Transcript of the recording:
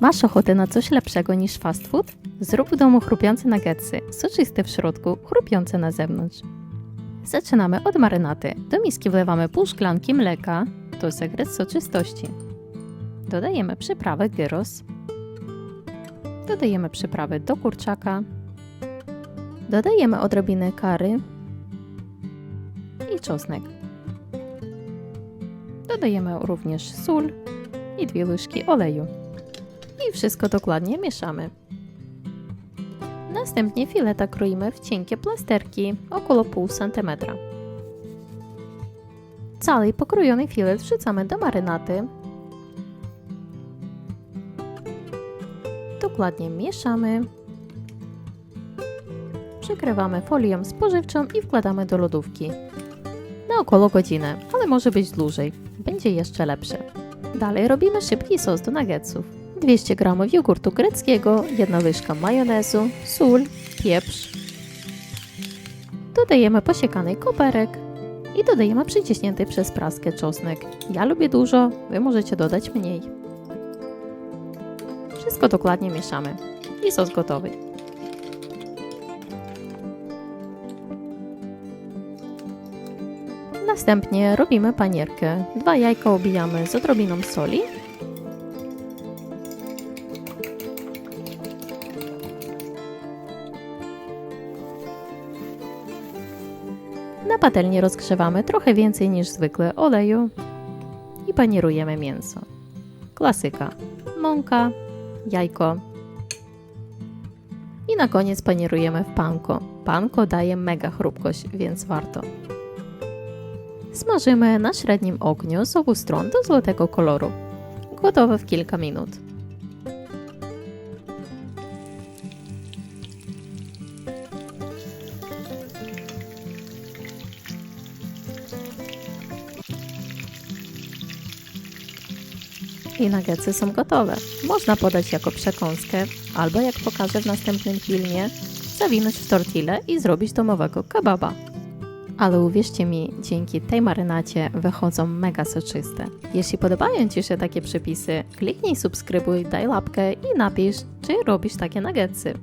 Masz ochotę na coś lepszego niż fast food? Zrób w domu chrupiące nuggetsy, soczyste w środku, chrupiące na zewnątrz. Zaczynamy od marynaty. Do miski wlewamy pół szklanki mleka, to sekret soczystości. Dodajemy przyprawę gyros. Dodajemy przyprawy do kurczaka. Dodajemy odrobinę kary i czosnek. Dodajemy również sól i dwie łyżki oleju. I wszystko dokładnie mieszamy. Następnie fileta kroimy w cienkie plasterki, około pół centymetra. Cały pokrojony filet wrzucamy do marynaty. Dokładnie mieszamy. Przykrywamy folią spożywczą i wkładamy do lodówki. Na około godzinę, ale może być dłużej. Będzie jeszcze lepsze. Dalej robimy szybki sos do nuggetsów. 200 g jogurtu greckiego, jedna łyżka majonezu, sól, pieprz. Dodajemy posiekany koperek i dodajemy przyciśnięty przez praskę czosnek. Ja lubię dużo, wy możecie dodać mniej. Wszystko dokładnie mieszamy i sos gotowy. Następnie robimy panierkę. Dwa jajka obijamy z odrobiną soli. Na patelni rozgrzewamy trochę więcej niż zwykle oleju i panierujemy mięso. Klasyka. Mąka, jajko i na koniec panierujemy w panko. Panko daje mega chrupkość, więc warto. Smażymy na średnim ogniu z obu stron do złotego koloru. Gotowe w kilka minut. I nuggetsy są gotowe. Można podać jako przekąskę, albo jak pokażę w następnym filmie, zawinąć w tortillę i zrobić domowego kebaba. Ale uwierzcie mi, dzięki tej marynacie wychodzą mega soczyste. Jeśli podobają Ci się takie przepisy, kliknij subskrybuj, daj łapkę i napisz, czy robisz takie nuggetsy.